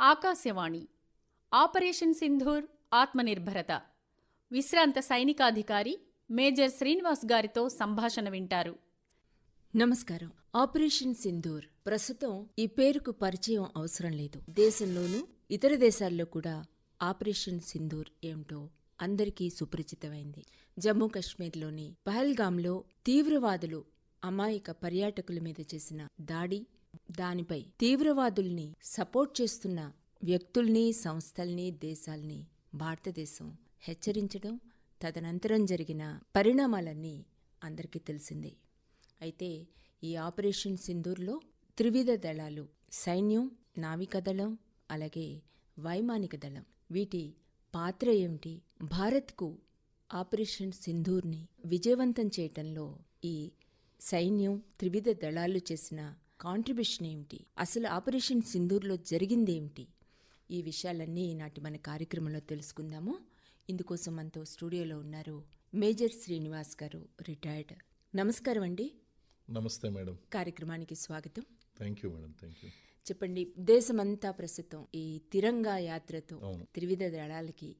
Akashvani. Operation Sindoor ఆత్మనిర్భరత. విశ్రాంత సైనికాధికారి major Srinivas గారితో సంభాషణ వింటారు. నమస్కారం. ఆపరేషన్ సింధూర్. ప్రస్తుతం ఈ పేరుకు పరిచయం అవసరం లేదు. దేశంలోనూ ఇతర దేశాల్లో కూడా ఆపరేషన్ సింధూర్ ఏమిటో అందరికీ సుపరిచితమైంది. జమ్మూ కాశ్మీర్లోని పహల్గాంలో తీవ్రవాదులు అమాయక పర్యాటకుల మీద చేసిన దాడి దానిపై తీవ్రవాదుల్ని సపోర్ట్ చేస్తున్న వ్యక్తుల్ని సంస్థల్ని దేశాల్ని భారతదేశం హెచ్చరించడం తదనంతరం జరిగిన పరిణామాలన్నీ అందరికీ తెలిసిందే. అయితే ఈ ఆపరేషన్ సింధూర్లో త్రివిధ దళాలు సైన్యం నావికాదళం అలాగే వైమానిక దళం వీటి పాత్ర ఏమిటి? భారత్కు ఆపరేషన్ సింధూర్ని విజయవంతం చేయటంలో ఈ సైన్యం త్రివిధ దళాలు చేసిన కాంట్రిబ్యూషన్ ఏమిటి? అసలు ఆపరేషన్ సింధూర్లో జరిగిందేమిటి? ఈ విషయాలన్నీ ఈనాటి మన కార్యక్రమంలో తెలుసుకుందాము. ఇందుకోసం మనతో స్టూడియోలో ఉన్నారు మేజర్ శ్రీనివాస్ గారు రిటైర్డ్ నమస్కారం అండి. నమస్తే మేడం. కార్యక్రమానికి స్వాగతం. Thank you madam thank you చెప్పండి దేశమంతా ప్రస్తుతం ఈ తిరంగా యాత్రతో. త్రివిధ దళాలకి.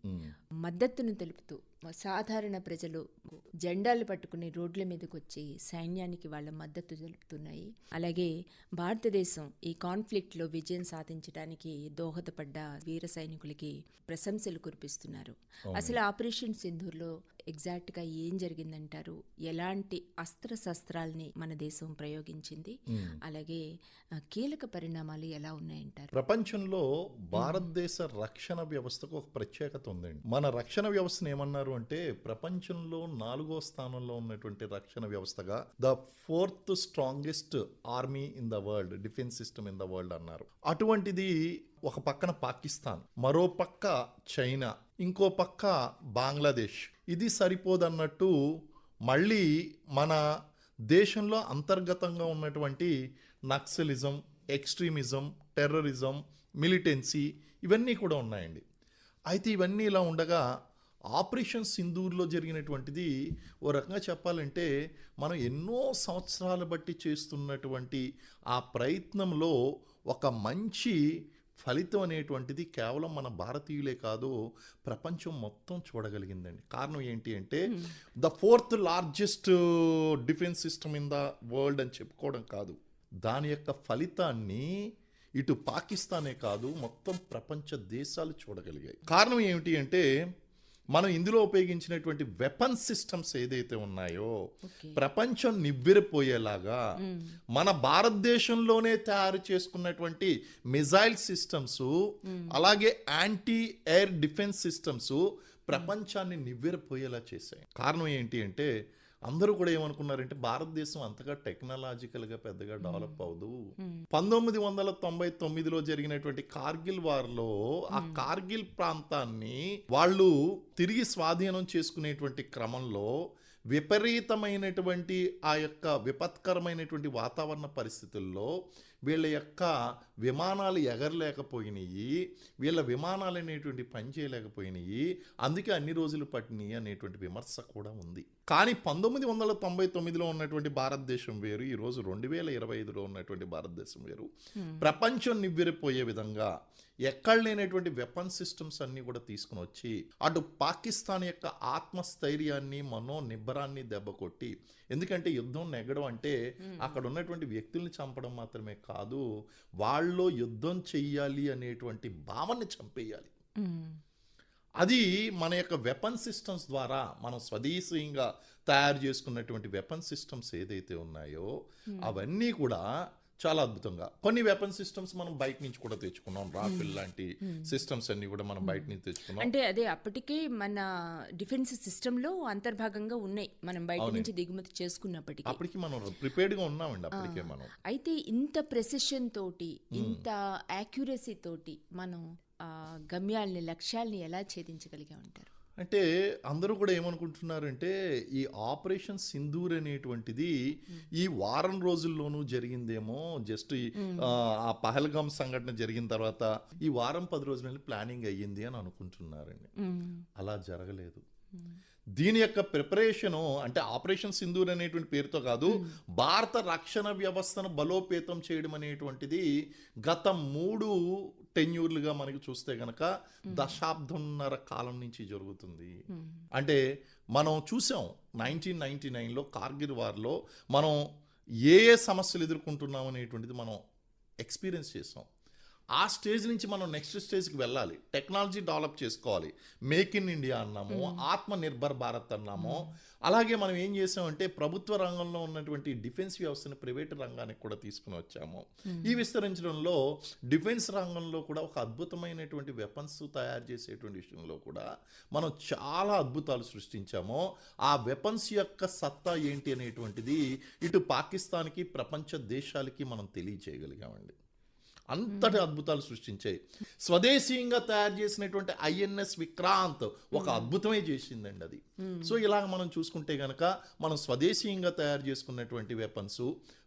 మద్దతును తెలుపుతూ సాధారణ ప్రజలు జెండాలు పట్టుకుని రోడ్ల మీదకి వచ్చి సైన్యానికి వాళ్ళ మద్దతు తెలుపుతున్నాయి. అలాగే భారతదేశం ఈ కాన్ఫ్లిక్ట్లో విజయం సాధించడానికి దోహదపడ్డ వీర సైనికులకి ప్రశంసలు కురిపిస్తున్నారు. అసలు ఆపరేషన్ సింధూర్లో ఎగ్జాక్ట్గా ఏం జరిగిందంటారు? ఎలాంటి అస్త్ర శస్త్రాల్ని మన దేశం ప్రయోగించింది? అలాగే కీలక పరిణామాలు ఎలా ఉన్నాయంటారు? ప్రపంచంలో భారతదేశ రక్షణ వ్యవస్థకు ఒక ప్రత్యేకత ఉందండి. మన రక్షణ వ్యవస్థను ఏమన్నారు అంటే ప్రపంచంలో నాలుగో స్థానంలో ఉన్నటువంటి రక్షణ వ్యవస్థగా the fourth strongest army in the world defence system in the world అన్నారు. అటువంటిది ఒక పక్కన పాకిస్తాన్ మరో పక్క చైనా ఇంకో పక్క బంగ్లాదేశ్. ఇది సరిపోదన్నట్టు మళ్ళీ మన దేశంలో అంతర్గతంగా ఉన్నటువంటి నక్సలిజం ఎక్స్ట్రీమిజం టెర్రరిజం మిలిటెన్సీ ఇవన్నీ కూడా ఉన్నాయండి. అయితే ఇవన్నీ ఇలా ఉండగా ఆపరేషన్ సింధూర్లో జరిగినటువంటిది ఓ రకంగా చెప్పాలంటే మనం ఎన్నో సంవత్సరాలు బట్టి చేస్తున్నటువంటి ఆ ప్రయత్నంలో ఒక మంచి ఫలితం అనేటువంటిది కేవలం మన భారతీయులే కాదు ప్రపంచం మొత్తం చూడగలిగిందండి. కారణం ఏంటి అంటే the fourth largest defence system in the world అని చెప్పుకోవడం కాదు. దాని యొక్క ఫలితాన్ని ఇటు పాకిస్తానే కాదు మొత్తం ప్రపంచ దేశాలు చూడగలిగాయి. కారణం ఏమిటి అంటే మనం ఇందులో ఉపయోగించినటువంటి వెపన్ సిస్టమ్స్ ఏదైతే ఉన్నాయో ప్రపంచం నివ్వెరపోయేలాగా మన భారతదేశంలోనే తయారు చేసుకున్నటువంటి మిజైల్ సిస్టమ్స్ అలాగే యాంటీ ఎయిర్ డిఫెన్స్ సిస్టమ్స్ ప్రపంచాన్ని నివ్వెరపోయేలా చేశాయి. కారణం ఏంటి అంటే అందరూ కూడా ఏమనుకున్నారంటే భారతదేశం అంతగా టెక్నాలజికల్గా పెద్దగా డెవలప్ అవ్వదు. పంతొమ్మిది వందల తొంభై తొమ్మిదిలో జరిగినటువంటి కార్గిల్ వార్లో ఆ కార్గిల్ ప్రాంతాన్ని వాళ్ళు తిరిగి స్వాధీనం చేసుకునేటువంటి క్రమంలో విపరీతమైనటువంటి ఆ యొక్క విపత్కరమైనటువంటి వాతావరణ పరిస్థితుల్లో వీళ్ళ యొక్క విమానాలు ఎగరలేకపోయినాయి వీళ్ళ విమానాలు అనేటువంటి పని చేయలేకపోయినాయి అందుకే అన్ని రోజులు పట్టినాయి అనేటువంటి విమర్శ కూడా ఉంది. కానీ పంతొమ్మిది వందల తొంభై తొమ్మిదిలో ఉన్నటువంటి భారతదేశం వేరు ఈ రోజు రెండు వేల ఇరవై ఐదులో ఉన్నటువంటి భారతదేశం వేరు. ప్రపంచం నివ్వెరపోయే విధంగా ఎక్కడ లేనటువంటి వెపన్ సిస్టమ్స్ అన్ని కూడా తీసుకుని వచ్చి అటు పాకిస్తాన్ యొక్క ఆత్మస్థైర్యాన్ని మనో నిబ్బరాన్ని దెబ్బకొట్టి ఎందుకంటే యుద్ధం నెగ్గడం అంటే అక్కడ ఉన్నటువంటి వ్యక్తుల్ని చంపడం మాత్రమే కాదు వాళ్ళలో యుద్ధం చెయ్యాలి అనేటువంటి భావనని చంపేయాలి. అది మన యొక్క వెపన్ సిస్టమ్స్ ద్వారా మనం స్వదేశీయంగా తయారు చేసుకున్నటువంటి వెపన్ సిస్టమ్స్ ఏదైతే ఉన్నాయో అవన్నీ కూడా చాలా అద్భుతంగా. కొన్ని వెపన్ సిస్టమ్స్ మనం బయట నుంచి కూడా తెచ్చుకున్నాం. రాఫిల్ లాంటి సిస్టమ్స్ అన్ని కూడా మనం బయట నుంచి తెచ్చుకున్నాం. అంటే అదే అప్పటికే మన డిఫెన్స్ సిస్టంలో అంతర్భాగంగా ఉన్నాయి. మనం బయట నుంచి దిగుమతి చేసుకున్నప్పటికీ. అప్పటికి మనం ప్రిపేర్డ్గా ఉన్నామండి అప్పటికే మనం. అయితే ఇంత ప్రెసిషన్ తోటి ఇంత యాక్యురసీ తోటి మనం గమ్యాల్ని లక్ష్యాల్ని ఎలా ఛేదించగలిగా ఉంటారు అంటే అందరూ కూడా ఏమనుకుంటున్నారంటే ఈ ఆపరేషన్ సింధూర్ అనేటువంటిది ఈ వారం రోజుల్లోనూ జరిగిందేమో జస్ట్ ఆ పహల్గామ్ సంఘటన జరిగిన తర్వాత ఈ వారం పది రోజుల ప్లానింగ్ అయ్యింది అని అనుకుంటున్నారండి. అలా జరగలేదు. దీని యొక్క ప్రిపరేషను అంటే ఆపరేషన్ సింధూర్ అనేటువంటి పేరుతో కాదు భారత రక్షణ వ్యవస్థను బలోపేతం చేయడం అనేటువంటిది గత మూడు టెన్యూర్లుగా మనకి చూస్తే గనక దశాబ్దంన్నర కాలం నుంచి జరుగుతుంది. అంటే మనం చూసాం నైన్టీన్ నైన్టీ నైన్లో కార్గిల్ వార్లో మనం ఏ ఏ సమస్యలు ఎదుర్కొంటున్నాం అనేటువంటిది మనం ఎక్స్పీరియన్స్ చేసాం. ఆ స్టేజ్ నుంచి మనం నెక్స్ట్ స్టేజ్కి వెళ్ళాలి. టెక్నాలజీ డెవలప్ చేసుకోవాలి. మేక్ ఇన్ ఇండియా అన్నాము ఆత్మ నిర్భర్ భారత్ అన్నాము. అలాగే మనం ఏం చేసామంటే ప్రభుత్వ రంగంలో ఉన్నటువంటి డిఫెన్స్ వ్యవస్థను ప్రైవేట్ రంగానికి కూడా తీసుకుని వచ్చాము. ఈ విస్తరించడంలో డిఫెన్స్ రంగంలో కూడా ఒక అద్భుతమైనటువంటి వెపన్స్ తయారు చేసేటువంటి విషయంలో కూడా మనం చాలా అద్భుతాలు సృష్టించాము. ఆ వెపన్స్ యొక్క సత్తా ఏంటి అనేటువంటిది ఇటు పాకిస్తాన్కి ప్రపంచ దేశాలకి మనం తెలియచేయగలిగామండి. అంతటి అద్భుతాలు సృష్టించాయి. స్వదేశీయంగా తయారు చేసినటువంటి ఐఎన్ఎస్ విక్రాంత్ ఒక అద్భుతమే చేసిందండి అది. సో ఇలాగ మనం చూసుకుంటే గనక మనం స్వదేశీయంగా తయారు చేసుకున్నటువంటి weapons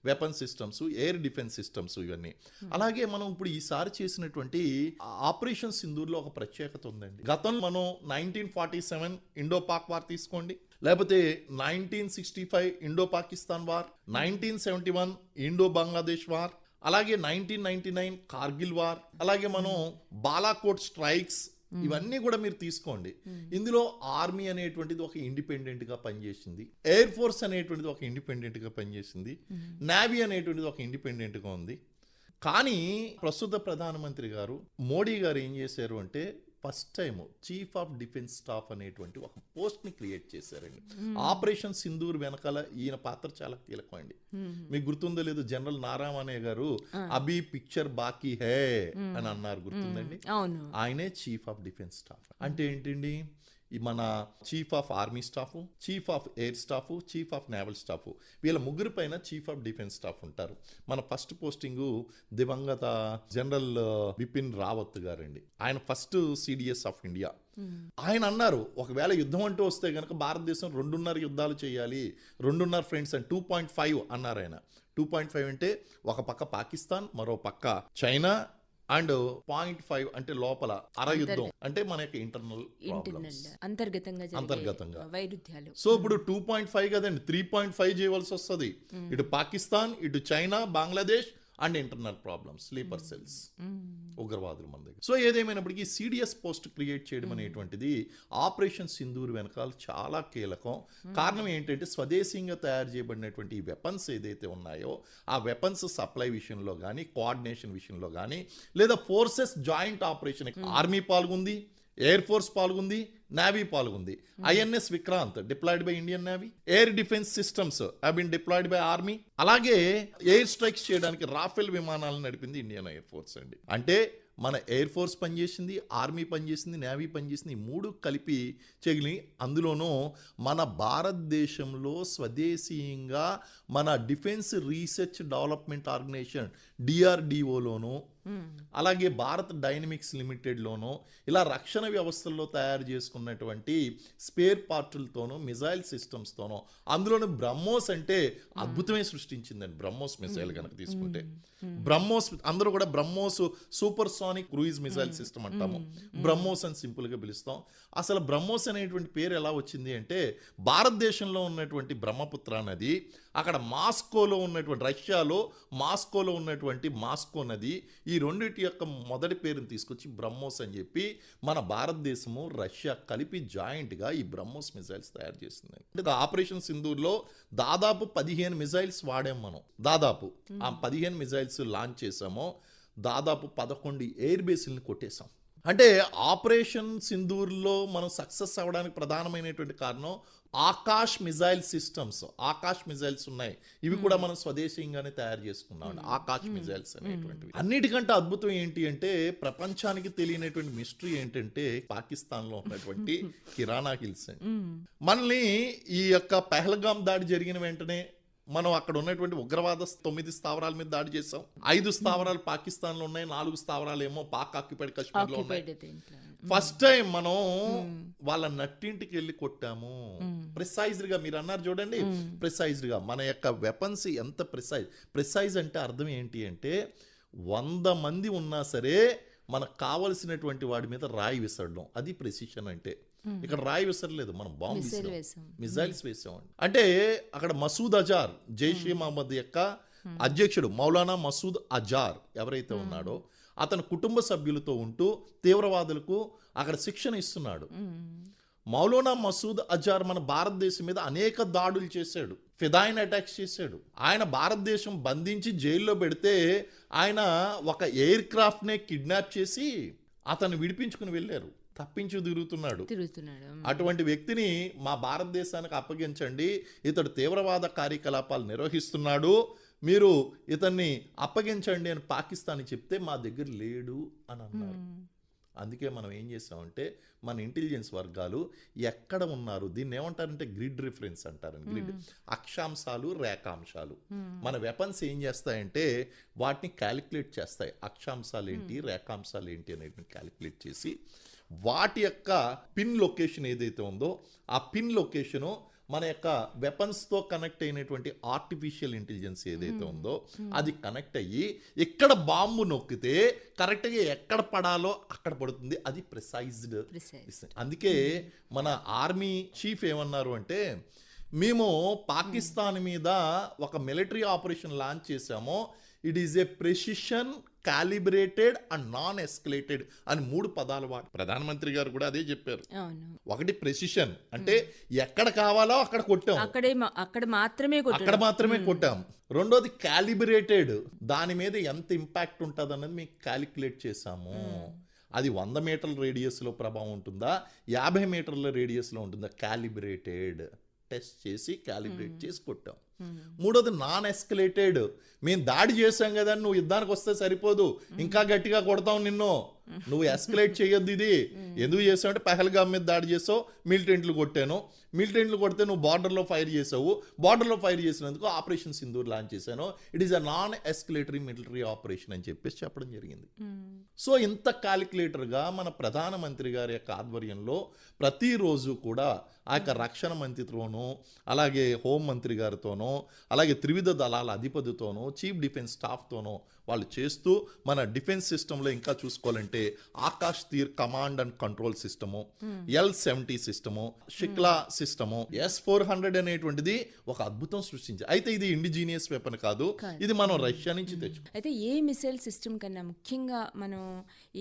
weapon systems air defence systems ఇవన్నీ. అలాగే మనం ఇప్పుడు ఈసారి చేసినటువంటి ఆపరేషన్ సింధూర్లో ఒక ప్రత్యేకత ఉందండి. గతం మనం nineteen forty seven Indo Pak war తీసుకోండి. లేకపోతే nineteen sixty five Indo Pakistan war nineteen seventy one Indo Bangladesh war అలాగే nineteen ninety nine Kargil war అలాగే మనం బాలాకోట్ స్ట్రైక్స్ ఇవన్నీ కూడా మీరు తీసుకోండి. ఇందులో ఆర్మీ అనేటువంటిది ఒక ఇండిపెండెంట్గా పనిచేసింది. ఎయిర్ ఫోర్స్ అనేటువంటిది ఒక ఇండిపెండెంట్గా పనిచేసింది నేవీ అనేటువంటిది ఒక ఇండిపెండెంట్గా ఉంది. కానీ ప్రస్తుత ప్రధానమంత్రి గారు మోడీ గారు ఏం చేశారు అంటే first time chief of defence staff అనేటువంటి ఒక పోస్ట్ని క్రియేట్ చేశారండి. ఆపరేషన్ సింధూర్ వెనకాల ఈయన పాత్ర చాలా కీలకం అండి. మీకు గుర్తుందో లేదు జనరల్ నారామణే గారు అభి పిక్చర్ బాకీ హే అని అన్నారు గుర్తుందండి? ఆయనే చీఫ్ ఆఫ్ డిఫెన్స్ స్టాఫ్. అంటే ఏంటండి? మన chief of army staff chief of air staff chief of naval staff వీళ్ళ ముగ్గురు పైన చీఫ్ ఆఫ్ డిఫెన్స్ స్టాఫ్ ఉంటారు. మన ఫస్ట్ పోస్టింగ్ దివంగత జనరల్ బిపిన్ uh, రావత్ గారండి. ఆయన ఫస్ట్ సిడిఎస్ ఆఫ్ ఇండియా ఆయన అన్నారు ఒకవేళ యుద్ధం అంటూ వస్తే కనుక భారతదేశం రెండున్నర యుద్ధాలు చేయాలి రెండున్నర fronts and two point five అన్నారు ఆయన. టూ పాయింట్ ఫైవ్ అంటే ఒక పక్క పాకిస్తాన్ మరో పక్క చైనా అండ్ పాయింట్ ఫైవ్ అంటే లోపల అర యుద్ధం అంటే మన యొక్క ఇంటర్నల్ ఇంటర్నల్ అంతర్గతంగా అంతర్గతంగా. వైరుధ్యాలు. సో ఇప్పుడు టూ పాయింట్ ఫైవ్ కదండి త్రీ పాయింట్ ఫైవ్ చేయవలసి వస్తుంది. ఇటు పాకిస్తాన్ ఇటు China Bangladesh and internal problems sleeper cells ఉగ్రవాదులు మన దగ్గర. సో ఏదేమైనప్పటికీ సిడిఎస్ పోస్ట్ క్రియేట్ చేయడం అనేటువంటిది ఆపరేషన్ సింధూర్ వెనకాల చాలా కీలకం. కారణం ఏంటంటే స్వదేశీయంగా తయారు చేయబడినటువంటి ఈ వెపన్స్ ఏదైతే ఉన్నాయో ఆ వెపన్స్ సప్లై విషయంలో కానీ కోఆర్డినేషన్ విషయంలో కానీ లేదా ఫోర్సెస్ జాయింట్ ఆపరేషన్ ఆర్మీ పాల్గొంది. ఎయిర్ ఫోర్స్ పాల్గొంది navy పాల్గొంది. INS Vikrant deployed by Indian navy air defence systems been deployed by army అలాగే ఎయిర్ స్ట్రైక్స్ చేయడానికి రాఫెల్ విమానాలను నడిపింది ఇండియన్ ఎయిర్ ఫోర్స్ అండి. అంటే మన ఎయిర్ ఫోర్స్ పనిచేసింది ఆర్మీ పనిచేసింది నేవీ పనిచేసింది ఈ మూడు కలిపి చెగిలి. అందులోనూ మన భారతదేశంలో స్వదేశీయంగా మన డిఫెన్స్ రీసెర్చ్ డెవలప్మెంట్ ఆర్గనైజేషన్ డిఆర్డిఓలోనూ అలాగే భారత్ డైనమిక్స్ లిమిటెడ్లోనో ఇలా రక్షణ వ్యవస్థల్లో తయారు చేసుకున్నటువంటి స్పేర్ పార్టులతోనూ మిజైల్ సిస్టమ్స్తోనో అందులోనూ బ్రహ్మోస్ అంటే అద్భుతమే సృష్టించిందండి. బ్రహ్మోస్ మిసైల్ కనుక తీసుకుంటే. బ్రహ్మోస్ అందరూ కూడా BrahMos supersonic cruise missile system అంటాము. బ్రహ్మోస్ అని సింపుల్గా పిలుస్తాం. అసలు బ్రహ్మోస్ అనేటువంటి పేరు ఎలా వచ్చింది అంటే భారతదేశంలో ఉన్నటువంటి బ్రహ్మపుత్ర నది అక్కడ మాస్కోలో ఉన్నటువంటి రష్యాలో మాస్కోలో ఉన్నటువంటి మాస్కో నది ఈ రెండింటి యొక్క మొదటి పేరుని తీసుకొచ్చి బ్రహ్మోస్ అని చెప్పి మన భారతదేశము రష్యా కలిపి జాయింట్గా ఈ బ్రహ్మోస్ మిసైల్స్ తయారు చేస్తుంది అంటే ఆపరేషన్ సింధూర్లో దాదాపు పదిహేను మిసైల్స్ వాడాం మనం. దాదాపు ఆ పదిహేను మిసైల్స్ లాంచ్ చేసాము దాదాపు పదకొండు ఎయిర్ బేస్ని కొట్టేశాం. అంటే ఆపరేషన్ సింధూర్లో మనం సక్సెస్ అవ్వడానికి ప్రధానమైనటువంటి కారణం Akash missile systems Akash missiles ఉన్నాయి. ఇవి కూడా మనం స్వదేశీయంగానే తయారు చేసుకున్నాం. ఆకాష్ మిజైల్స్ అనేటువంటివి. అన్నిటికంటే అద్భుతం ఏంటి అంటే ప్రపంచానికి తెలియనటువంటి మిస్టరీ ఏంటంటే పాకిస్తాన్లో ఉన్నటువంటి కిరాణా హిల్స్. మనల్ని ఈ యొక్క పెహల్గాం దాడి జరిగిన వెంటనే మనం అక్కడ ఉన్నటువంటి ఉగ్రవాద తొమ్మిది స్థావరాల మీద దాడి చేసాం ఐదు స్థావరాలు పాకిస్తాన్లో ఉన్నాయి నాలుగు స్థావరాలు ఏమో పాక్ ఆక్యుపైడ్ కాశ్మీర్లో ఉన్నాయి. ఫస్ట్ టైం మనం వాళ్ళ నట్టింటికి వెళ్ళి కొట్టాము. ప్రిసైజ్డ్గా మీరు అన్నారు చూడండి. ప్రిసైజ్డ్గా మన యొక్క వెపన్స్ ఎంత ప్రిసైజ్ ప్రిసైజ్ అంటే అర్థం ఏంటి అంటే వంద మంది ఉన్నా సరే మనకు కావలసినటువంటి వాడి మీద రాయి విసరడం. అది ప్రెసిషన్ అంటే. ఇక్కడ రాయి విసరలేదు మనం బాంబు విసిరాం. మిజైల్స్ వేసామండి అంటే అక్కడ మసూద్ అజార్ జైషే మహమ్మద్ యొక్క అధ్యక్షుడు మౌలానా మసూద్ అజార్ ఎవరైతే ఉన్నాడో అతని కుటుంబ సభ్యులతో ఉంటూ తీవ్రవాదులకు అక్కడ శిక్షణ ఇస్తున్నాడు. మౌలానా మసూద్ అజార్ మన భారతదేశం మీద అనేక దాడులు చేశాడు ఫిదాయిన్ అటాక్స్ చేశాడు. ఆయన భారతదేశం బంధించి జైల్లో పెడితే ఆయన ఒక ఎయిర్ క్రాఫ్ట్నే కిడ్నాప్ చేసి అతను విడిపించుకుని వెళ్ళారు. తప్పించి తిరుగుతున్నాడు. తిరుగుతున్నాడు. అటువంటి వ్యక్తిని మా భారతదేశానికి అప్పగించండి. ఇతడు తీవ్రవాద కార్యకలాపాలు నిర్వహిస్తున్నాడు. మీరు ఇతన్ని అప్పగించండి అని పాకిస్తాన్ చెప్తే మా దగ్గర లేడు అని అన్నారు. అందుకే మనం ఏం చేసామంటే మన ఇంటెలిజెన్స్ వర్గాలు ఎక్కడ ఉన్నారు? దీన్ని ఏమంటారంటే గ్రిడ్ రిఫరెన్స్ అంటారండి గ్రిడ్ అక్షాంశాలు రేఖాంశాలు. మన వెపన్స్ ఏం చేస్తాయంటే వాటిని క్యాలిక్యులేట్ చేస్తాయి. అక్షాంశాలు ఏంటి? రేఖాంశాలు ఏంటి? అనేది క్యాలిక్యులేట్ చేసి వాటి యొక్క పిన్ లొకేషన్ ఏదైతే ఉందో ఆ పిన్ లొకేషను మన యొక్క వెపన్స్తో కనెక్ట్ అయినటువంటి ఆర్టిఫిషియల్ ఇంటెలిజెన్స్ ఏదైతే ఉందో అది కనెక్ట్ అయ్యి ఇక్కడ బాంబు నొక్కితే కరెక్ట్గా ఎక్కడ పడాలో అక్కడ పడుతుంది. అది ప్రిసైజ్డ్. అందుకే మన ఆర్మీ చీఫ్ ఏమన్నారు అంటే మేము పాకిస్తాన్ మీద ఒక మిలిటరీ ఆపరేషన్ లాంచ్ చేశాము it is a precision calibrated and non escalated అని మూడు పదాలు వాడు. ప్రధానమంత్రి గారు కూడా అదే చెప్పారు. ఒకటి ప్రెసిషన్ అంటే ఎక్కడ కావాలో అక్కడ కొట్టాం. అక్కడే అక్కడ మాత్రమే అక్కడ మాత్రమే కొట్టాం. రెండోది క్యాలిబ్రేటెడ్ దాని మీద ఎంత ఇంపాక్ట్ ఉంటుంది అన్నది మీకు క్యాలిక్యులేట్ చేసాము అది వంద మీటర్ల రేడియస్లో ప్రభావం ఉంటుందా? యాభై మీటర్ల రేడియస్లో ఉంటుందా? క్యాలిబ్రేటెడ్ టెస్ట్ చేసి క్యాలిబ్రేట్ చేసి కొట్టాం. మూడోది నాన్ ఎస్కలేటెడ్ మేము దాడి చేసాం కదా నువ్వు యుద్ధానికి వస్తే సరిపోదు. ఇంకా గట్టిగా కొడతాం నిన్ను. నువ్వు ఎస్కలేట్ చేయొద్దు ఇది. ఎందుకు చేసావు అంటే పహల్గామ్ మీద దాడి చేసావు మిలిటెంట్లు కొట్టాను. మిలిటెంట్లు కొడితే నువ్వు బార్డర్లో ఫైర్ చేసావు. బార్డర్లో ఫైర్ చేసినందుకు ఆపరేషన్ సింధూర్ లాంచ్ చేశాను. It is a non escalatory military operation అని చెప్పేసి చెప్పడం జరిగింది. సో ఇంత క్యాలిక్యులేటర్గా మన ప్రధానమంత్రి గారి యొక్క ఆధ్వర్యంలో ప్రతిరోజు కూడా ఆ యొక్క రక్షణ మంత్రితోనూ అలాగే హోం మంత్రి గారితోనూ అలాగే త్రివిధ దళాల అధిపతితోనూ చీఫ్ డిఫెన్స్ స్టాఫ్తోనూ వాళ్ళు చేస్తూ మన డిఫెన్స్ సిస్టంలో ఇంకా చూసుకోవాలంటే Akash Teer command and control system L seventy system షిక్లా system S four hundred అనేటువంటిది ఒక అద్భుతం సృష్టించి. అయితే ఇది ఇండిజీనియస్ వెపన్ కాదు. ఇది మనం రష్యా నుంచి తెచ్చు. అయితే ఏ మిసైల్ సిస్టమ్ కన్నా ముఖ్యంగా మనం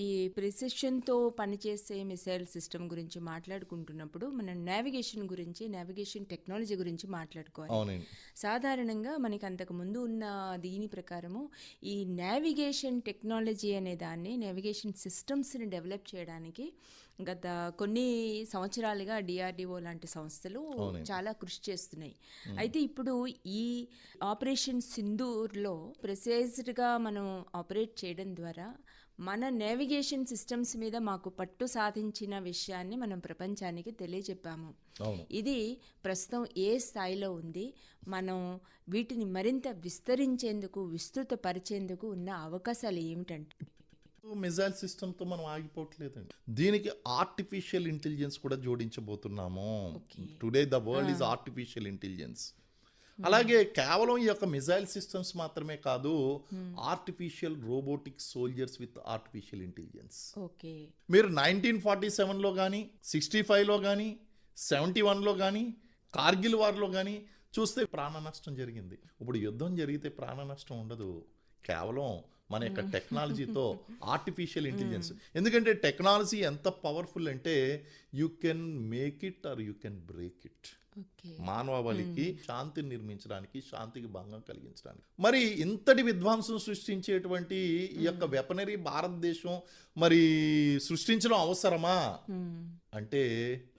ఈ ప్రిసిషన్తో పనిచేసే మిసైల్ సిస్టమ్ గురించి మాట్లాడుకుంటున్నప్పుడు మనం నావిగేషన్ గురించి నావిగేషన్ టెక్నాలజీ గురించి మాట్లాడుకోవాలి. సాధారణంగా మనకి అంతకు ముందు ఉన్న దీని ప్రకారము ఈ నావిగేషన్ టెక్నాలజీ అనే దాన్ని నావిగేషన్ సిస్టమ్స్ని డెవలప్ చేయడానికి గత కొన్ని సంవత్సరాలుగా డిఆర్డిఓ లాంటి సంస్థలు చాలా కృషి చేస్తున్నాయి. అయితే ఇప్పుడు ఈ ఆపరేషన్ సింధూర్లో ప్రెసైజ్డ్గా మనం ఆపరేట్ చేయడం ద్వారా మన నావిగేషన్ సిస్టమ్స్ మీద మాకు పట్టు సాధించిన విషయాన్ని మనం ప్రపంచానికి తెలియజెప్పాము. ఇది ప్రస్తుతం ఏ స్థాయిలో ఉంది? మనం వీటిని మరింత విస్తరించేందుకు విస్తృతపరిచేందుకు ఉన్న అవకాశాలు ఏమిటంటే? మిజైల్ సిస్టమ్తో మనం ఆగిపోవట్లేదండి. దీనికి ఆర్టిఫిషియల్ ఇంటెలిజెన్స్ కూడా జోడించబోతున్నాము. Today the world is artificial intelligence అలాగే కేవలం ఈ యొక్క మిజైల్ సిస్టమ్స్ మాత్రమే కాదు artificial robotic soldiers with artificial intelligence okay. మీరు నైన్టీన్ ఫార్టీ సెవెన్లో కానీ సిక్స్టీ ఫైవ్లో కానీ సెవెంటీ వన్లో కానీ కార్గిల్ వార్లో కానీ చూస్తే ప్రాణ నష్టం జరిగింది. ఇప్పుడు యుద్ధం జరిగితే ప్రాణ నష్టం ఉండదు. కేవలం మన యొక్క టెక్నాలజీతో ఆర్టిఫిషియల్ ఇంటెలిజెన్స్ ఎందుకంటే టెక్నాలజీ ఎంత పవర్ఫుల్ అంటే you can make it or you can break it మానవాళికి శాంతిని నిర్మించడానికి శాంతికి భంగం కలిగించడానికి. మరి ఇంతటి విధ్వంసం సృష్టించేటువంటి ఈ యొక్క వెపనరీ భారతదేశం మరి సృష్టించడం అవసరమా? అంటే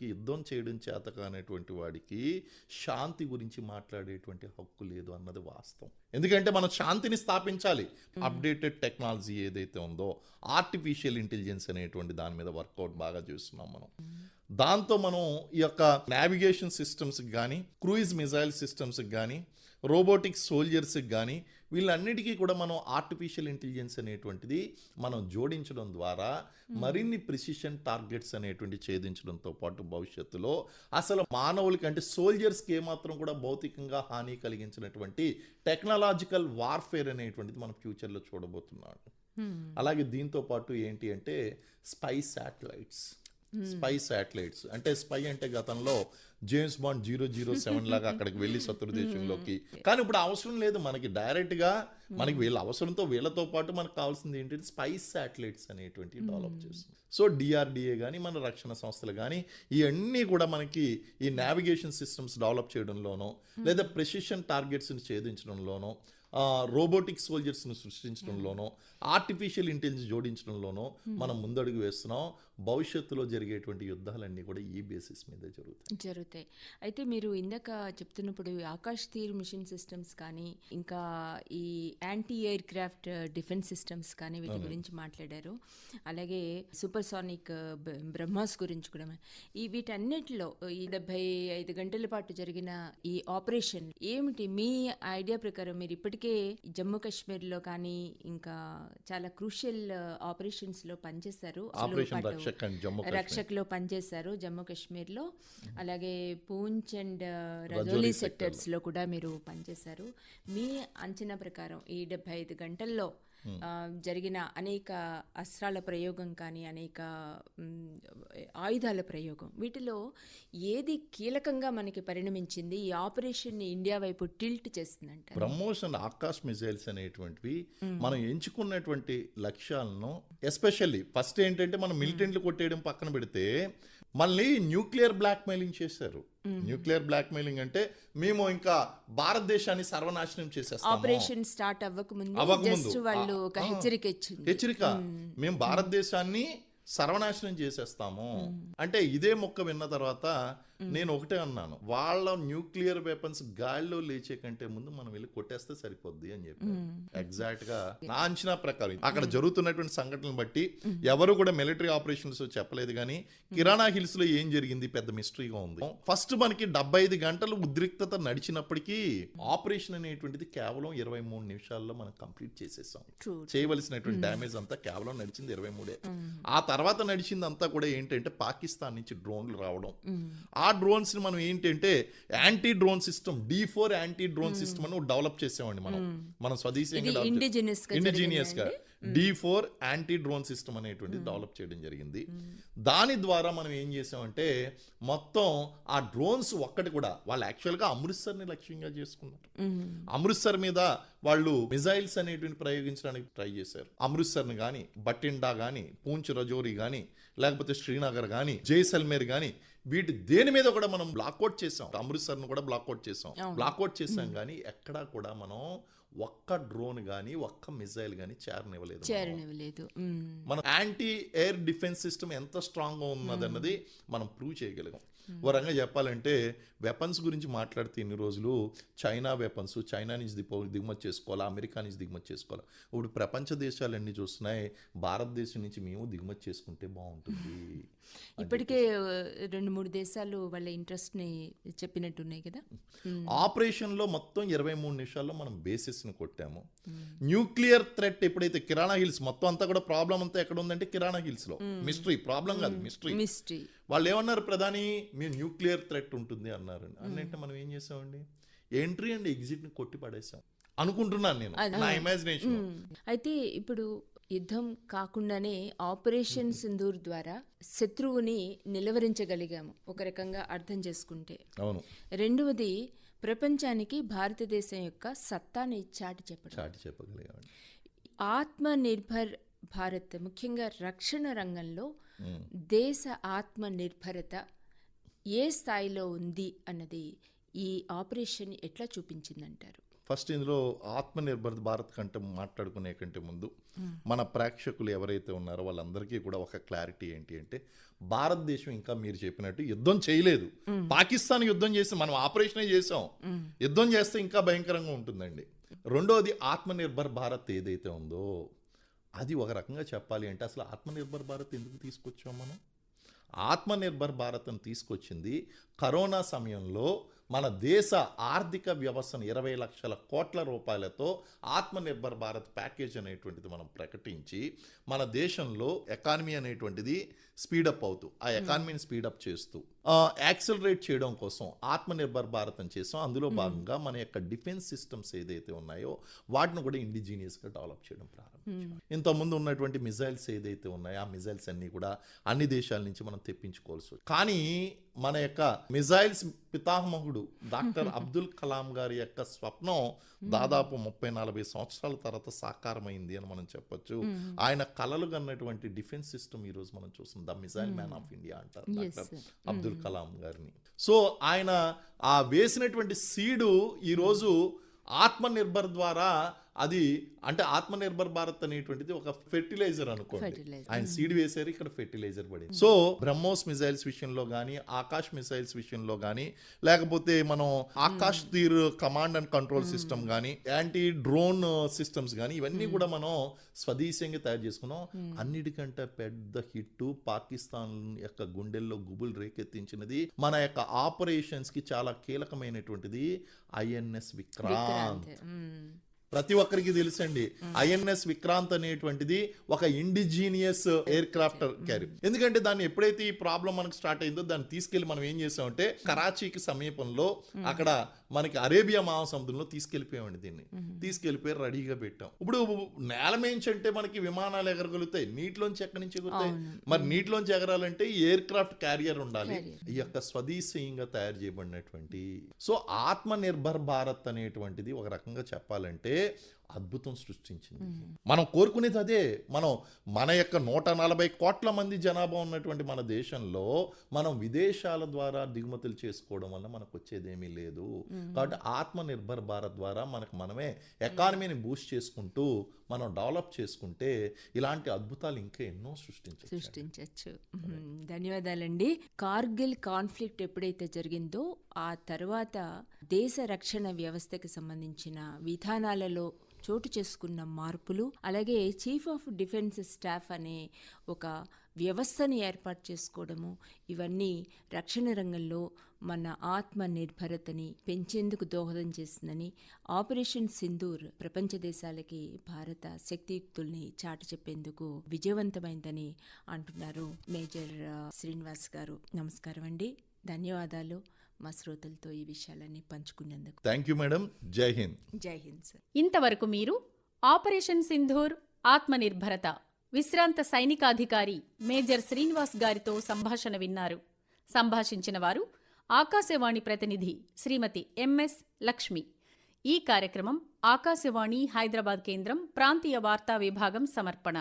యుద్ధం చేయడం చేత కానటువంటి వాడికి శాంతి గురించి మాట్లాడేటువంటి హక్కు లేదు అన్నది వాస్తవం. ఎందుకంటే మనం శాంతిని స్థాపించాలి. అప్డేటెడ్ టెక్నాలజీ ఏదైతే ఉందో ఆర్టిఫిషియల్ ఇంటెలిజెన్స్ అనేటువంటి దాని మీద వర్కౌట్ బాగా చేస్తున్నాం మనం. దాంతో మనం ఈ యొక్క నావిగేషన్ సిస్టమ్స్కి కానీ క్రూయిజ్ మిజైల్ సిస్టమ్స్కి కానీ రోబోటిక్ సోల్జర్స్కి కానీ వీళ్ళన్నిటికీ కూడా మనం ఆర్టిఫిషియల్ ఇంటెలిజెన్స్ అనేటువంటిది మనం జోడించడం ద్వారా మరిన్ని ప్రిసిషన్ టార్గెట్స్ అనేటువంటి ఛేదించడంతో పాటు భవిష్యత్తులో అసలు మానవులకి అంటే సోల్జర్స్కి ఏమాత్రం కూడా భౌతికంగా హాని కలిగించినటువంటి టెక్నాలజికల్ వార్ఫేర్ అనేటువంటిది మనం ఫ్యూచర్లో చూడబోతున్నాం. అలాగే దీంతో పాటు ఏంటి అంటే స్పై శాటిలైట్స్ స్పై శాటిలైట్స్ అంటే స్పై అంటే గతంలో James Bond zero zero seven లాగా అక్కడికి వెళ్ళి శత్రు దేశంలోకి. కానీ ఇప్పుడు అవసరం లేదు మనకి డైరెక్ట్గా మనకి వీళ్ళ అవసరంతో వీళ్ళతో పాటు మనకు కావాల్సింది ఏంటంటే స్పైస్ శాటిలైట్స్ అనేటువంటి డెవలప్ చేస్తుంది. సో డిఆర్డిఏ కానీ మన రక్షణ సంస్థలు కానీ ఇవన్నీ కూడా మనకి ఈ నావిగేషన్ సిస్టమ్స్ డెవలప్ చేయడంలోనో లేదా ప్రెసిషన్ టార్గెట్స్ని ఛేదించడంలోనో రోబోటిక్ సోల్జర్స్ని సృష్టించడంలోనో ఆర్టిఫిషియల్ ఇంటెలిజెన్స్ జోడించడంలోనో మనం ముందడుగు వేస్తున్నాం. భవిష్యత్తులో జరిగేటువంటి యుద్ధాలన్నీ కూడా ఈ బేసిస్ మీదే జరుగుతాయి. జరుగుతాయి. అయితే మీరు ఇందాక చెప్తున్నప్పుడు ఆకాశ్ తీర్ మిషన్ సిస్టమ్స్ కానీ ఇంకా ఈ anti aircraft defence systems కానీ వీటి గురించి మాట్లాడారు. అలాగే సూపర్ సానిక్ బ్రహ్మాస్ గురించి కూడా ఈ వీటన్నిటిలో ఈ డెబ్బై ఐదు గంటల పాటు జరిగిన ఈ ఆపరేషన్ ఏమిటి? మీ ఐడియా ప్రకారం మీరు ఇప్పటికే జమ్మూ కాశ్మీర్లో కానీ ఇంకా చాలా క్రూషియల్ ఆపరేషన్స్లో పనిచేశారు. Operation Rakshak and Jammu Kashmir. రక్షక్లో పనిచేశారు జమ్మూ కాశ్మీర్లో. అలాగే పూంచ్ అండ్ రజోలీ సెక్టర్స్లో కూడా మీరు పనిచేశారు. మీ అంచనా ప్రకారం ఈ డెబ్బై ఐదు గంటల్లో జరిగిన అనేక అస్త్రాల ప్రయోగం కానీ అనేక ఆయుధాల ప్రయోగం వీటిలో ఏది కీలకంగా మనకి పరిణమించింది? ఈ ఆపరేషన్ ఇండియా వైపు టిల్ట్ చేస్తుందంట అండ్ ఆకాశ్ మిజైల్స్ అనేటువంటివి మనం ఎంచుకున్నటువంటి లక్ష్యాలను ఎస్పెషల్లీ ఫస్ట్ ఏంటంటే మనం మిలిటెంట్లు కొట్టేయడం పక్కన పెడితే మళ్ళీ న్యూక్లియర్ బ్లాక్ మెయిలింగ్ చేశారు న్యూక్లియర్ బ్లాక్ మెయిలింగ్ అంటే మేము ఇంకా భారతదేశాన్ని సర్వనాశనం చేసేస్తాము. ఆపరేషన్ స్టార్ట్ అవ్వక ముందు అవ్వకముందు. వాళ్ళు ఒక హెచ్చరిక ఇచ్చింది. హెచ్చరిక. మేము. భారతదేశాన్ని సర్వనాశనం చేసేస్తాము. అంటే ఇదే మొక్క విన్న తర్వాత నేను ఒకటే అన్నాను. వాళ్ళ న్యూక్లియర్ వెపన్స్ గాలిలో లేచే కంటే ముందు మనం వెళ్ళి కొట్టేస్తే సరిపోద్ది అని చెప్పి ఎగ్జాక్ట్గా నా అంచనా ప్రకారం అక్కడ జరుగుతున్నటువంటి సంఘటనలు బట్టి ఎవరు కూడా మిలిటరీ ఆపరేషన్స్ చెప్పలేదు కానీ కిరాణా హిల్స్లో ఏం జరిగింది పెద్ద మిస్టరీగా ఉంది. ఫస్ట్ మనకి డెబ్బై ఐదు గంటలు ఉద్రిక్తత నడిచినప్పటికీ ఆపరేషన్ అనేటువంటిది కేవలం ఇరవై మూడు నిమిషాల్లో మనం కంప్లీట్ చేసేసాం. చేయవలసినటువంటి డ్యామేజ్ అంతా కేవలం నడిచింది ఇరవై మూడే. ఆ తర్వాత నడిచింది అంతా కూడా ఏంటంటే పాకిస్తాన్ నుంచి డ్రోన్లు రావడం. ఆ డ్రోన్స్ని మనం ఏంటంటే anti drone system D four anti drone system అని డెవలప్ చేసామండి మనం. మనం స్వదేశీయంగా ఇది indigenous గా ఇండిజినియస్గా D four anti drone system అనేటువంటి డెవలప్ చేయడం జరిగింది. దాని ద్వారా మనం ఏం చేసామంటే మొత్తం ఆ డ్రోన్స్ ఒక్కటి కూడా వాళ్ళు యాక్చువల్గా అమృత్సర్ని లక్ష్యంగా చేసుకున్నారు. అమృత్సర్ మీద వాళ్ళు మిజైల్స్ అనేటువంటి ప్రయోగించడానికి ట్రై చేశారు. అమృత్సర్ని కానీ బటిండా కానీ పూంచ్ రజోరి కానీ లేకపోతే శ్రీనగర్ కానీ జైసల్మేర్ కానీ వీటి దేని మీద కూడా మనం బ్లాక్అవుట్ చేసాం అమృత్సర్ను కూడా బ్లాక్అవుట్ చేసాం బ్లాక్అవుట్ చేసాం కానీ ఎక్కడా కూడా మనం ఒక్క డ్రోన్ కానీ ఒక్క మిజైల్ కానీ చేరనివ్వలేదు. చేరనివ్వలేదు. మన యాంటీ ఎయిర్ డిఫెన్స్ సిస్టమ్ ఎంత స్ట్రాంగ్గా ఉన్నదన్నది మనం ప్రూవ్ చేయగలిగాం. ఓ రంగా చెప్పాలంటే వెపన్స్ గురించి మాట్లాడితే ఇన్ని రోజులు చైనా వెపన్స్ చైనా నుంచి దిపో దిగుమతి చేసుకోవాలా అమెరికా నుంచి దిగుమతి చేసుకోవాలా? ఇప్పుడు ప్రపంచ దేశాలన్నీ చూస్తున్నాయి భారతదేశం నుంచి మేము దిగుమతి చేసుకుంటే బాగుంటుంది. ఇప్పటికే రెండు మూడు దేశాలు వాళ్ళ ఇంట్రెస్ట్ని చెప్పినట్టున్నాయి కదా. ఆపరేషన్లో మొత్తం ఇరవై మూడు నిమిషాల్లో మనం బేసిస్ని కొట్టాము. న్యూక్లియర్ థ్రెట్ ఎప్పుడైతే కిరాణా హిల్స్ మొత్తం అంతా కూడా ప్రాబ్లం అంతా ఎక్కడ ఉందంటే కిరాణా హిల్స్లో. మిస్టరీ ప్రాబ్లం కాదు మిస్టరీ. మిస్టరీ. వాళ్ళు ఏమన్నారు ప్రధాని మీ న్యూక్లియర్ థ్రెట్ ఉంటుంది అన్నారు. అన్నంటే మనం ఏం చేసామండి? ఎంట్రీ అండ్ ఎగ్జిట్ని కొట్టి పడేసాం అనుకుంటున్నాను నేను నా ఇమాజినేషన్ అయితే ఇప్పుడు యుద్ధం కాకుండానే ఆపరేషన్ సింధూర్ ద్వారా శత్రువుని నిలవరించగలిగాము. ఒక రకంగా అర్థం చేసుకుంటే. అవును. రెండవది ప్రపంచానికి భారతదేశం యొక్క సత్తాని చాటి చెప్పడం. చాటి ఆత్మ నిర్భర్ భారత్ ముఖ్యంగా రక్షణ రంగంలో దేశ ఆత్మ నిర్భరత ఏ స్థాయిలో ఉంది అన్నది ఈ ఆపరేషన్ ఎట్లా చూపించిందంటారు? ఫస్ట్ ఇందులో ఆత్మనిర్భర్ భారత్ కంటే మాట్లాడుకునే కంటే ముందు మన ప్రేక్షకులు ఎవరైతే ఉన్నారో వాళ్ళందరికీ కూడా ఒక క్లారిటీ ఏంటి అంటే భారతదేశం ఇంకా మీరు చెప్పినట్టు యుద్ధం చేయలేదు. పాకిస్తాన్ యుద్ధం చేసి మనం ఆపరేషనే చేసాం యుద్ధం చేస్తే ఇంకా భయంకరంగా ఉంటుందండి. రెండోది ఆత్మనిర్భర్ భారత్ ఏదైతే ఉందో అది ఒక రకంగా చెప్పాలి అంటే అసలు ఆత్మనిర్భర్ భారత్ ఎందుకు తీసుకొచ్చాం మనం? ఆత్మనిర్భర్ భారత్ను తీసుకొచ్చింది కరోనా సమయంలో మన దేశ ఆర్థిక వ్యవస్థను ఇరవై లక్షల కోట్ల రూపాయలతో ఆత్మనిర్భర్ భారత్ ప్యాకేజ్ అనేటువంటిది మనం ప్రకటించి మన దేశంలో ఎకానమీ అనేటువంటిది స్పీడప్ అవుతూ ఆ ఎకానమీని స్పీడప్ చేస్తూ యాక్సిలరేట్ చేయడం కోసం ఆత్మనిర్భర్ భారత్ అని చేసాం. అందులో భాగంగా మన యొక్క డిఫెన్స్ సిస్టమ్స్ ఏదైతే ఉన్నాయో వాటిని కూడా ఇండిజీనియస్గా డెవలప్ చేయడం ప్రారంభించాం. ఇంతకుముందు ఉన్నటువంటి మిజైల్స్ ఏదైతే ఉన్నాయో ఆ మిజైల్స్ అన్ని కూడా అన్ని దేశాల నుంచి మనం తెప్పించుకోవాల్సి. కానీ మన యొక్క మిజైల్స్ పితామహుడు డాక్టర్ అబ్దుల్ కలాం గారి యొక్క స్వప్నం దాదాపు ముప్పై నలభై సంవత్సరాల తర్వాత సాకారమైంది అని మనం చెప్పొచ్చు. ఆయన కలలు కన్నటువంటి డిఫెన్స్ సిస్టమ్ ఈ రోజు మనం చూస్తున్నాం. The missile man of India అంటారు డాక్టర్. అబ్దుల్ కలాం గారిని. సో ఆయన ఆ వేసినటువంటి సీడు ఈరోజు ఆత్మనిర్భర్ ద్వారా అది అంటే ఆత్మనిర్భర్ భారత్ అనేటువంటిది ఒక ఫెర్టిలైజర్ అనుకోండి. ఆయన సీడ్ వేశారు ఇక్కడ ఫెర్టిలైజర్ పడింది. సో బ్రహ్మోస్ మిసైల్స్ విషయంలో కానీ ఆకాష్ మిసైల్స్ విషయంలో కానీ లేకపోతే మనం Akash Teer command and control system కానీ యాంటీ డ్రోన్ సిస్టమ్స్ కానీ ఇవన్నీ కూడా మనం స్వదేశంగా తయారు చేసుకున్నాం. అన్నిటికంటే పెద్ద హిట్ పాకిస్తాన్ యొక్క గుండెల్లో గుబులు రేకెత్తించినది మన యొక్క ఆపరేషన్స్కి చాలా కీలకమైనటువంటిది ఐఎన్ఎస్ విక్రాంత్. ప్రతి ఒక్కరికి తెలుసండి ఐఎన్ఎస్ విక్రాంత్ అనేటువంటిది ఒక ఇండిజీనియస్ ఎయిర్ క్రాఫ్ట్ క్యారీ ఎందుకంటే దాన్ని ఎప్పుడైతే ఈ ప్రాబ్లం మనకు స్టార్ట్ అయిందో దాన్ని తీసుకెళ్ళి మనం ఏం చేసామంటే కరాచీకి సమీపంలో అక్కడ మనకి అరేబియా మహాసముద్రంలో తీసుకెళ్ళిపోయామండి దీన్ని. తీసుకెళ్ళిపోయి రెడీగా పెట్టాం. ఇప్పుడు నేల అంటే మనకి విమానాలు ఎగరగలుగుతాయి నీటిలోంచి ఎక్కడి నుంచి ఎగురుతాయి? మరి నీటిలోంచి ఎగరాలంటే ఎయిర్ క్రాఫ్ట్ క్యారియర్ ఉండాలి. ఈ యొక్క స్వదేశీయంగా తయారు చేయబడినటువంటి సో ఆత్మ నిర్భర్ భారత్ అనేటువంటిది ఒక రకంగా చెప్పాలంటే అద్భుతం సృష్టించింది. మనం కోరుకునేది అదే. మనం మన యొక్క నూట నలభై కోట్ల మంది జనాభా ఉన్నటువంటి మన దేశంలో మనం విదేశాల ద్వారా దిగుమతులు చేసుకోవడం వల్ల మనకు వచ్చేదేమీ లేదు. కాబట్టి ఆత్మ నిర్భర్ భారత్ ద్వారా మనకు మనమే ఎకానమీని బూస్ట్ చేసుకుంటూ మనం డెవలప్ చేసుకుంటే ఇలాంటి అద్భుతాలు ఇంకా ఎన్నో సృష్టించవచ్చు సృష్టించవచ్చు. ధన్యవాదాలండి. కార్గిల్ కాన్ఫ్లిక్ట్ ఎప్పుడైతే జరిగిందో ఆ తర్వాత దేశ రక్షణ వ్యవస్థకి సంబంధించిన విధానాలలో చోటు చేసుకున్న మార్పులు అలాగే చీఫ్ ఆఫ్ డిఫెన్స్ స్టాఫ్ అనే ఒక వ్యవస్థను ఏర్పాటు చేసుకోవడము ఇవన్నీ రక్షణ రంగంలో మన ఆత్మ నిర్భరతని పెంచేందుకు దోహదం చేసిందని ఆపరేషన్ సింధూర్ ప్రపంచ దేశాలకి భారత శక్తియుక్తుల్ని చాటి చెప్పేందుకు విజయవంతమైందని అంటున్నారు మేజర్ శ్రీనివాస్ గారు. నమస్కారం అండి. ధన్యవాదాలు. మా శ్రోతలతో ఈ విషయాలన్నీ పంచుకున్నందుకు. Thank you madam. Jai Hind. Jai Hind sir. ఇంతవరకు మీరు ఆపరేషన్ సింధూర్ ఆత్మనిర్భరత విశ్రాంత సైనికాధికారి మేజర్ శ్రీనివాస్ గారితో సంభాషణ విన్నారు. సంభాషించిన వారు ఆకాశవాణి ప్రతినిధి శ్రీమతి ఎంఎస్ లక్ష్మి. ఈ కార్యక్రమం ఆకాశవాణి హైదరాబాద్ కేంద్రం ప్రాంతీయ వార్తా విభాగం సమర్పణ.